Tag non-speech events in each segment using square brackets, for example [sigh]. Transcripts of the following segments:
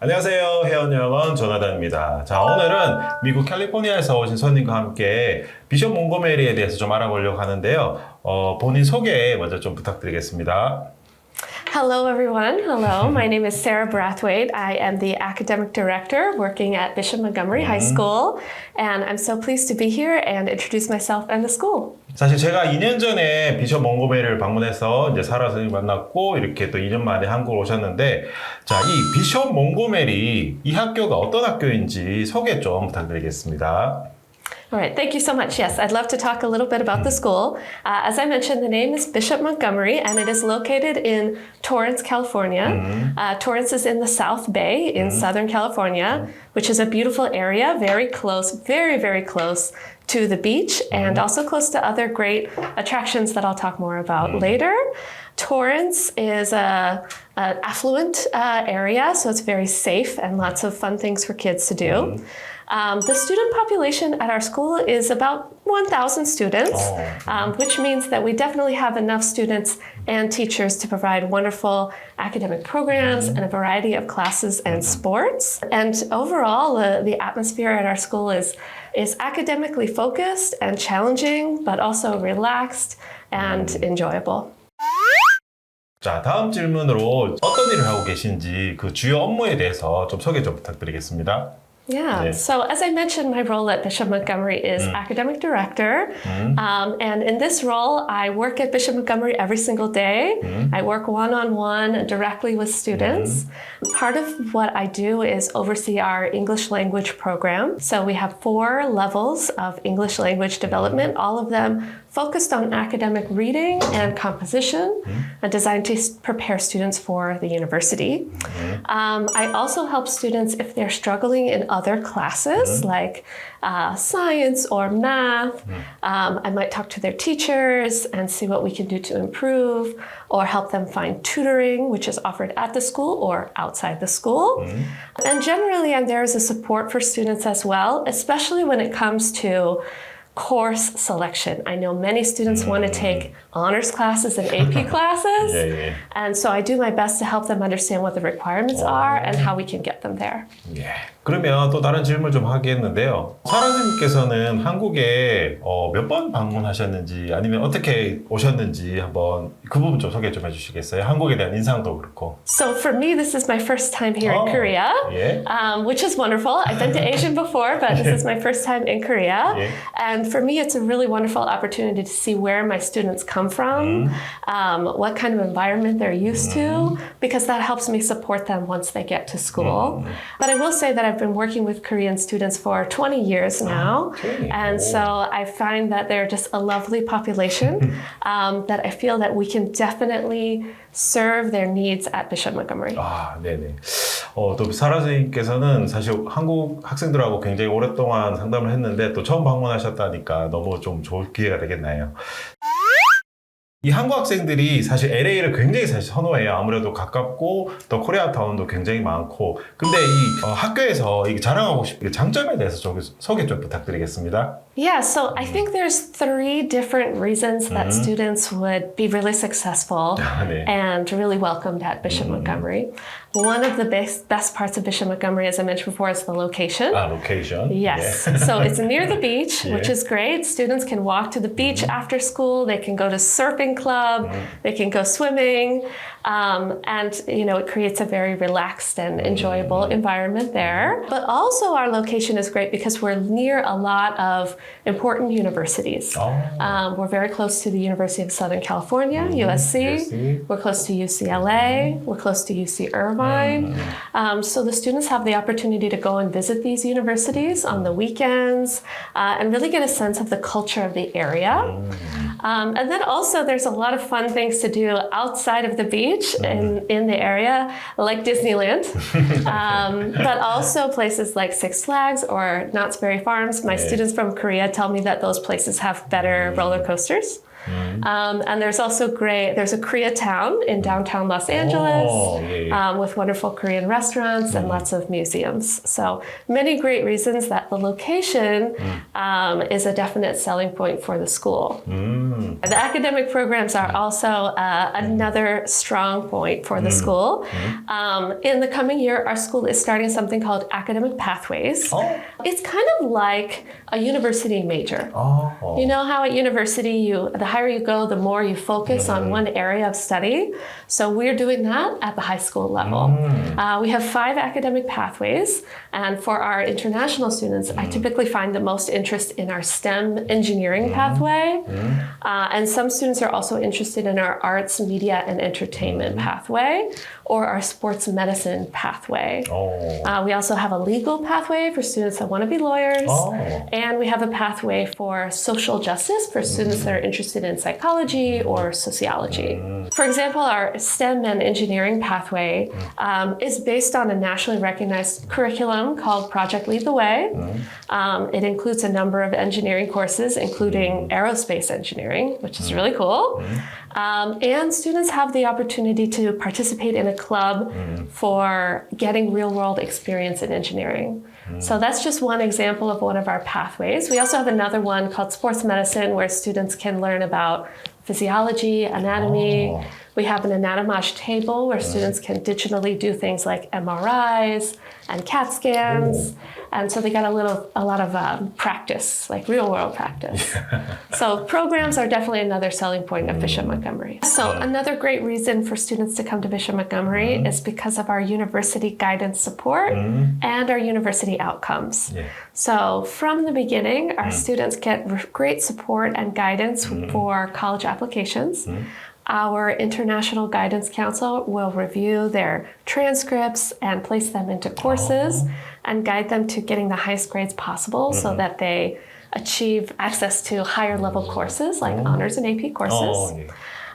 안녕하세요. 회원여원 조나단입니다. 자, 오늘은 미국 캘리포니아에서 오신 손님과 함께 비숍 몽고메리에 대해서 좀 알아보려고 하는데요. 어, 본인 소개 먼저 좀 부탁드리겠습니다. Hello, everyone. Hello, my name is Sarah Brathwaite. I am the academic director working at Bishop Montgomery High School, and I'm so pleased to be here and introduce myself and the school. 사실 제가 2년 전에 비숍 몽고메리를 방문해서 이제 사라 선생님 만났고 이렇게 또 2년 만에 한국을 오셨는데 자, 이 비숍 몽고메리 이 학교가 어떤 학교인지 소개 좀 부탁드리겠습니다. All right, thank you so much. Yes, I'd love to talk a little bit about the school. Uh, as I mentioned, the name is Bishop Montgomery, and it is located in Torrance, California. Uh, Torrance is in the South Bay in Southern California, which is a beautiful area, very close, very, very close to the beach, and also close to other great attractions that I'll talk more about later. Torrance is a, a affluent uh, area, so it's very safe and lots of fun things for kids to do. Um, the student population at our school is about 1,000 students, Oh. um, which means that we definitely have enough students and teachers to provide wonderful academic programs and a variety of classes and sports. And overall, the, the atmosphere at our school is, is academically focused and challenging, but also relaxed and enjoyable. 자, 다음 질문으로 어떤 일을 하고 계신지 그 주요 업무에 대해서 좀 소개 좀 부탁드리겠습니다. Yeah. So, as I mentioned, my role at Bishop Montgomery is mm. academic director. Mm. Um, and in this role, I work at Bishop Montgomery every single day. Mm. I work one on one directly with students. Part of what I do is oversee our English language program. So, we have four levels of English language development, all of them focused on academic reading and composition, and designed to prepare students for the university. Um, I also help students if they're struggling in other other classes mm-hmm. like uh, science or math. Mm-hmm. Um, I might talk to their teachers and see what we can do to improve or help them find tutoring, which is offered at the school or outside the school. Mm-hmm. And generally, I'm there as a support for students as well, especially when it comes to course selection. I know many students mm. want to take mm. honors classes and AP [laughs] classes. Yeah, yeah. And so I do my best to help them understand what the requirements are and how we can get them there. Yeah. 그러면 또 다른 질문 좀 하겠는데요. 사라님께서는 한국에 어, 몇 번 방문하셨는지 아니면 어떻게 오셨는지 한번 그 부분 좀 소개 좀 해주시겠어요? 한국에 대한 인상도 그렇고. So for me, this is my first time here Oh, in Korea, yeah. um, which is wonderful. I've been to Asia before, but this is my first time in Korea. Yeah. And for me, it's a really wonderful opportunity to see where my students come from, um, what kind of environment they're used to, because that helps me support them once they get to school. But I will say that I've been working with Korean students for 20 years now. 20. And so I find that they're just a lovely population [laughs] um, that I feel that we can definitely serve their needs at Bishop Montgomery. 아, 네네. 어, 또 사라 선생님께서는 사실 한국 학생들하고 굉장히 오랫동안 상담을 했는데 또 처음 방문하셨다니까 너무 좀 좋을 기회가 되겠나요? 이 한국 학생들이 사실 LA를 굉장히 사실 선호해요. 아무래도 가깝고 또 코리아타운도 굉장히 많고. 근데 이 어, 학교에서 이 자랑하고 싶은 장점에 대해서 좀 소개 좀 부탁드리겠습니다. Yeah, so I think there's three different reasons that students would be really successful 네. [laughs] and really welcomed at Bishop Montgomery. One of the best, best parts of Bishop Montgomery, as I mentioned before, is the location. 아, 로케이션. Yes. [laughs] 예. so it's near the [laughs] beach, which Yeah. is great. Students can walk to the beach after school. They can go to surfing club. They can go swimming. Um, and, you know, it creates a very relaxed and enjoyable environment there. But also our location is great because we're near a lot of important universities. Oh. Um, we're very close to the University of Southern California, USC. USC. We're close to UCLA. We're close to UC Irvine. Um, so the students have the opportunity to go and visit these universities on the weekends uh, and really get a sense of the culture of the area. Um, and then also, there's a lot of fun things to do outside of the beach in, in the area, like Disneyland, [laughs] um, but also places like Six Flags or Knott's Berry Farms. My Yeah. students from Korea tell me that those places have better roller coasters. Um, and there's also great, there's a Koreatown in downtown Los Angeles Oh, yeah, um, with wonderful Korean restaurants and lots of museums. So many great reasons that the location um, is a definite selling point for the school. The academic programs are also uh, another strong point for the school. Um, in the coming year, our school is starting something called Academic Pathways. Oh. It's kind of like a university major. 어. You know how at university, you the higher you go, the more you focus on mm-hmm. one area of study. So we're doing that at the high school level. Mm. Uh, we have five academic pathways, and for our international students, I mm. typically find the most interest in our STEM engineering mm-hmm. pathway, mm-hmm. uh, and some students are also interested in our arts, media, and entertainment pathway, or our sports medicine pathway. 어. Uh, we also have a legal pathway for students that want to be lawyers. Oh. And we have a pathway for social justice for students that are interested in psychology or sociology. For example, our STEM and engineering pathway um, is based on a nationally recognized curriculum called Project Lead the Way. Um, it includes a number of engineering courses, including aerospace engineering, which is really cool. Um, and students have the opportunity to participate in a club for getting real world experience in engineering. So that's just one example of one of our pathways. We also have another one called sports medicine where students can learn about physiology, anatomy. Oh. We have an anatomage table where students can digitally do things like MRIs and CAT scans. And so they got a little, a lot of um, practice, like real world practice. [laughs] so programs are definitely another selling point of Bishop mm. Montgomery. So another great reason for students to come to Bishop Montgomery mm-hmm. is because of our university guidance support mm-hmm. and our university outcomes. Yeah. So from the beginning, our mm-hmm. students get great support and guidance mm-hmm. for college applications. Mm-hmm. Our International Guidance Council will review their transcripts and place them into courses oh. and guide them to getting the highest grades possible so that they achieve access to higher level courses like oh. honors and AP courses. Oh, 어, 예.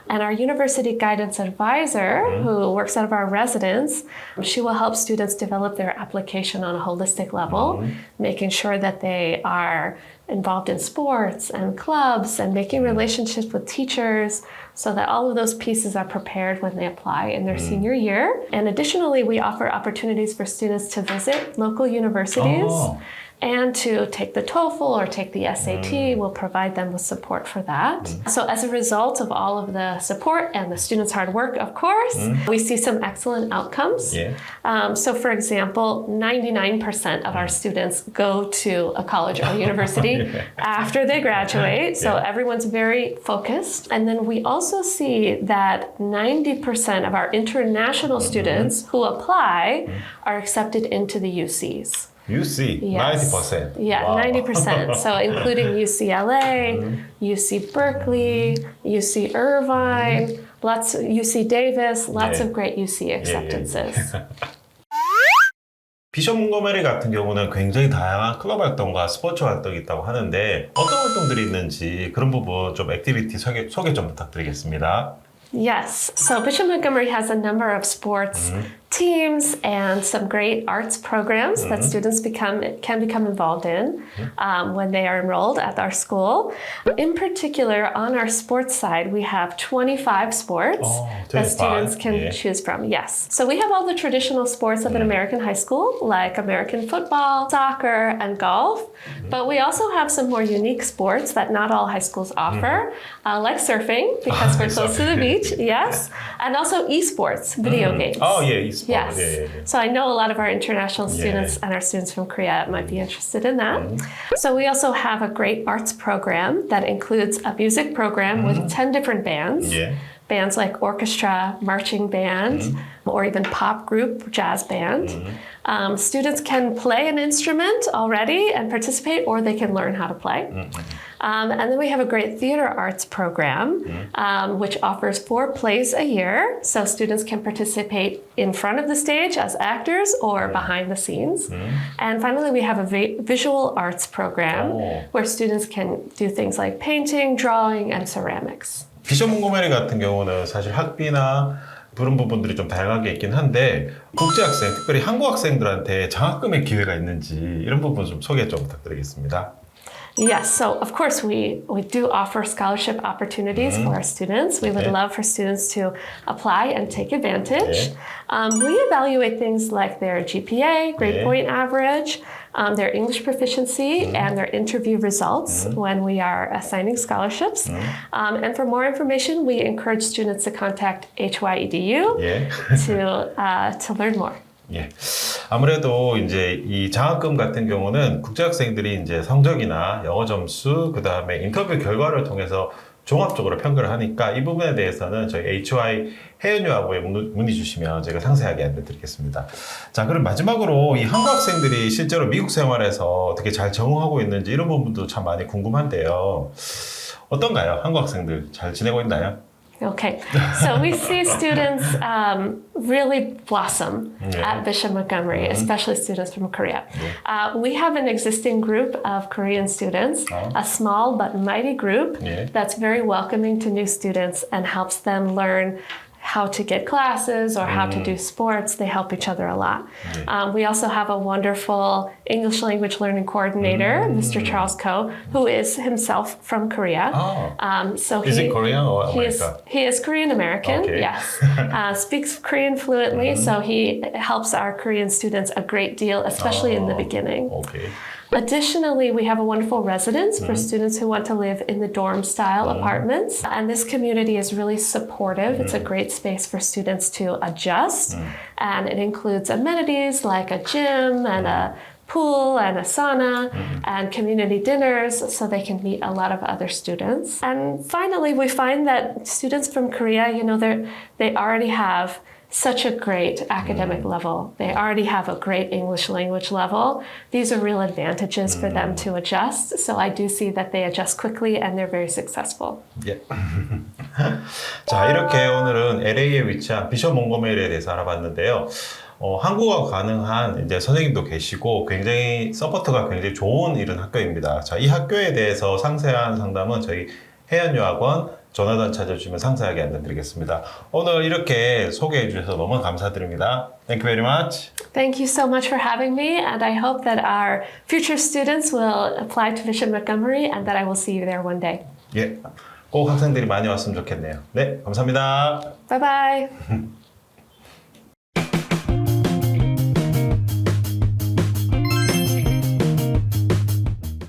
And our university guidance advisor, mm-hmm. who works out of our residence, she will help students develop their application on a holistic level, mm-hmm. making sure that they are involved in sports and clubs and making mm-hmm. relationships with teachers so that all of those pieces are prepared when they apply in their senior year. And additionally, we offer opportunities for students to visit local universities. Oh. And to take the TOEFL or take the SAT, mm. we'll provide them with support for that. Mm. So, as a result of all of the support and the students' hard work, of course, mm. we see some excellent outcomes. Yeah. Um, so, for example, 99% of our students go to a college or university [laughs] after they graduate. [laughs] So, Yeah. everyone's very focused. And then we also see that 90% of our international mm-hmm. students who apply are accepted into the UCs. UC Yes. 90%. Yeah, 와우. 90%. so including UCLA, UC Berkeley, UC Irvine, lots UC Davis, lots Yeah. of great UC acceptances. 비숍 몽고메리 같은 경우는 굉장히 다양한 클럽 활동과 스포츠 활동이 있다고 하는데 어떤 활동들이 있는지 그런 부분 좀 액티비티 소개, 소개 좀 부탁드리겠습니다. Yes. So Bishop Montgomery has a number of sports teams and some great arts programs that students become can become involved in um, when they are enrolled at our school. In particular, on our sports side, we have 25 sports Oh, that students can yeah. choose from. Yes. So we have all the traditional sports of an American high school, like American football, soccer, and golf. But we also have some more unique sports that not all high schools offer, uh, like surfing, [laughs] because we're close to the beach. Yes. And also esports, video games. 어, 예, e well. Yes. Yeah, yeah, yeah. So I know a lot of our international students and our students from Korea might be mm. interested in that. Mm. So we also have a great arts program that includes a music program mm. with 10 different bands. Bands like orchestra, marching band, mm. or even pop group, jazz band. Mm. Um, students can play an instrument already and participate, or they can learn how to play. Mm-hmm. Um, and then we have a great theater arts program, um, which offers four plays a year. So students can participate in front of the stage as actors or behind the scenes. And finally, we have a vi- visual arts program Oh. where students can do things like painting, drawing, and ceramics. 비숍 몽고메리 같은 경우는 사실 학비나 그런 부분들이 좀 다양하게 있긴 한데 국제 학생, 특별히 한국 학생들한테 장학금의 기회가 있는지 이런 부분 좀 소개 좀 부탁드리겠습니다. Yes, so of course we, we do offer scholarship opportunities for our students. We would love for students to apply and take advantage. Okay. Um, we evaluate things like their GPA, grade point average, um, their English proficiency, and their interview results when we are assigning scholarships. Um, and for more information, we encourage students to contact HYEDU 예. to, [laughs] uh, to learn more. 예. 아무래도 이제 이 장학금 같은 경우는 국제학생들이 이제 성적이나 영어 점수, 그 다음에 인터뷰 결과를 통해서 종합적으로 평가를 하니까 이 부분에 대해서는 저희 HY 문- 문의 주시면 제가 상세하게 안내드리겠습니다. 자, 그럼 마지막으로 이 한국 학생들이 실제로 미국 생활에서 어떻게 잘 적응하고 있는지 이런 부분도 참 많이 궁금한데요. 어떤가요? 한국 학생들 잘 지내고 있나요? Okay, so we see students um, really blossom Yeah. at Bishop Montgomery, especially students from Korea. Uh, we have an existing group of Korean students, Oh. a small but mighty group Yeah. that's very welcoming to new students and helps them learn how to get classes or how mm. to do mm. sports. They help each other a lot. Right. Um, we also have a wonderful English language learning coordinator, mm. Mr. Charles Ko, who is himself from Korea. Oh. Um, so is he, he Korean or American? He is, is Korean American, okay. yes. [laughs] Uh, speaks Korean fluently, mm. so he helps our Korean students a great deal, especially oh. in the oh, beginning. Okay. Additionally, we have a wonderful residence for mm-hmm. students who want to live in the dorm style mm-hmm. apartments. And this community is really supportive. It's a mm-hmm. great space for students to adjust. And it includes amenities like a gym and a pool and a sauna and community dinners so they can meet a lot of other students. And finally, we find that students from Korea, you know, they they already have such a great academic level. They already have a great English language level. These are real advantages for them to adjust. So I do see that they adjust quickly and they're very successful. 예. 자, 이렇게 오늘은 LA에 위치한 비숍 몽고메리에 대해서 알아봤는데요. 어, 한국어 가능한 이제 선생님도 계시고 굉장히 서포트가 굉장히 좋은 이런 학교입니다. 자, 이 학교에 대해서 상세한 상담은 저희 해연유학원 전화단 찾아주시면 상세하게 안내드리겠습니다. 오늘 이렇게 소개해 주셔서 너무 감사드립니다. Thank you very much. Thank you so much for having me, and I hope that our future students will apply to Bishop Montgomery and that I will see you there one day. 예. 꼭 학생들이 많이 왔으면 좋겠네요. 네, 감사합니다. Bye bye.